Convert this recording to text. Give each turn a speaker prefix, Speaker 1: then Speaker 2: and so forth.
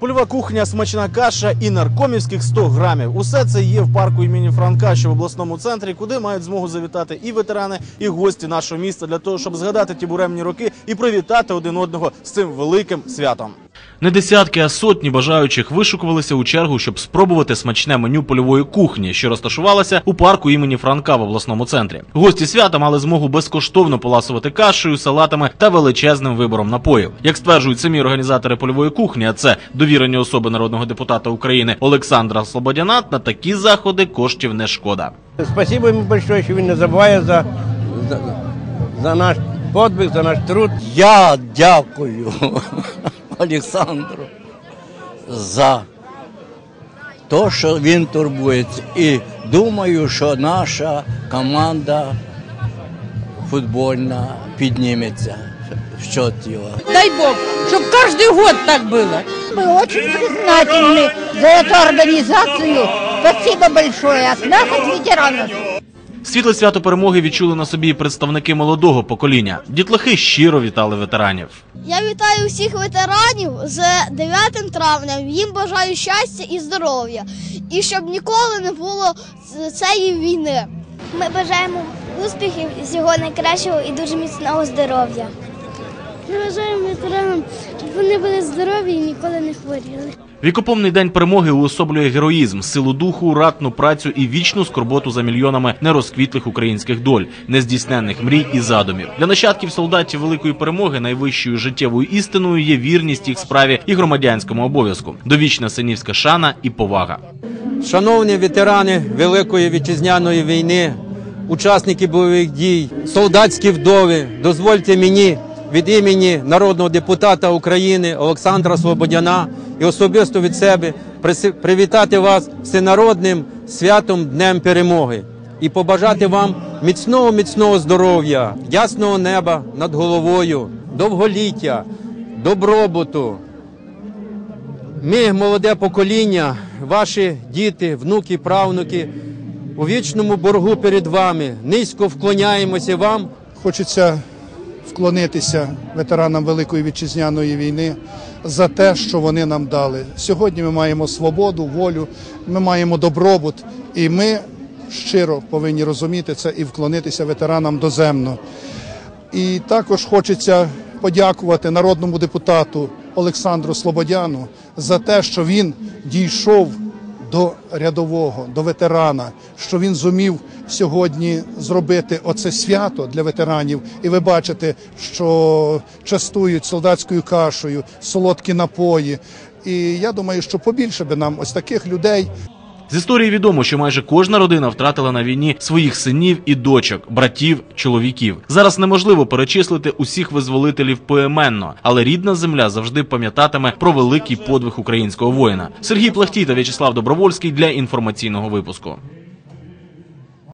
Speaker 1: Польова кухня, смачна каша і наркомівських 100 грамів. Усе це є в парку імені Франка, що в обласному центрі, куди мають змогу завітати і ветерани, і гості нашого міста для того, щоб згадати ті буремні роки і привітати один одного з цим великим святом. Не десятки, а сотні бажаючих вишукувалися у чергу, щоб спробувати смачне меню польової кухні, що розташувалася у парку імені Франка в обласному центрі. Гості свята мали змогу безкоштовно поласувати кашею, салатами та величезним вибором напоїв. Як стверджують самі організатори польової кухні, а це довірені особи народного депутата України Олександра Слободяна, на такі заходи коштів не шкода.
Speaker 2: Спасибо ему большое, що він не забуває за, за, за наш подвиг, за наш труд.
Speaker 3: Я дякую Олександру за те, що він турбується. І думаю, що наша команда футбольна підніметься в счет його.
Speaker 4: Дай Бог, чтобы каждый год так было.
Speaker 5: Мы очень признательны за эту организацию. Спасибо большое от нас, от ветеранов.
Speaker 1: Світле свято перемоги відчули на собі і представники молодого покоління. Дітлахи щиро вітали ветеранів.
Speaker 6: Я вітаю всіх ветеранів з 9 травня. Їм бажаю щастя і здоров'я. І щоб ніколи не було цієї війни.
Speaker 7: Ми бажаємо успіхів, всього найкращого і дуже міцного здоров'я.
Speaker 6: Ми бажаємо ветеранам, щоб вони були здорові і ніколи не хворіли.
Speaker 1: Вікопомний день перемоги уособлює героїзм, силу духу, ратну працю і вічну скорботу за мільйонами нерозквітлих українських доль, нездійсненних мрій і задумів. Для нащадків солдатів великої перемоги найвищою життєвою істиною є вірність їх справі і громадянському обов'язку, довічна синівська шана і повага.
Speaker 2: Шановні ветерани Великої вітчизняної війни, учасники бойових дій, солдатські вдови, дозвольте мені від імені народного депутата України Олександра Слободяна і особисто від себе привітати вас всенародним святом Днем Перемоги і побажати вам міцного міцного здоров'я, ясного неба над головою, довголіття, добробуту. Ми, молоде покоління, ваші діти, внуки, правнуки, у вічному боргу перед вами низько вклоняємося вам.
Speaker 8: Хочеться вклонитися ветеранам Великої вітчизняної війни за те, що вони нам дали. Сьогодні ми маємо свободу, волю, ми маємо добробут, і ми щиро повинні розуміти це і вклонитися ветеранам доземно. І також хочеться подякувати народному депутату Олександру Слободяну за те, що він дійшов до рядового, до ветерана, що він зумів сьогодні зробити оце свято для ветеранів. І ви бачите, що частують солдатською кашею, солодкі напої. І я думаю, що побільше би нам ось таких людей.
Speaker 1: З історії відомо, що майже кожна родина втратила на війні своїх синів і дочок, братів, чоловіків. Зараз неможливо перечислити усіх визволителів поіменно, але рідна земля завжди пам'ятатиме про великий подвиг українського воїна. Сергій Плахтій та В'ячеслав Добровольський для інформаційного випуску.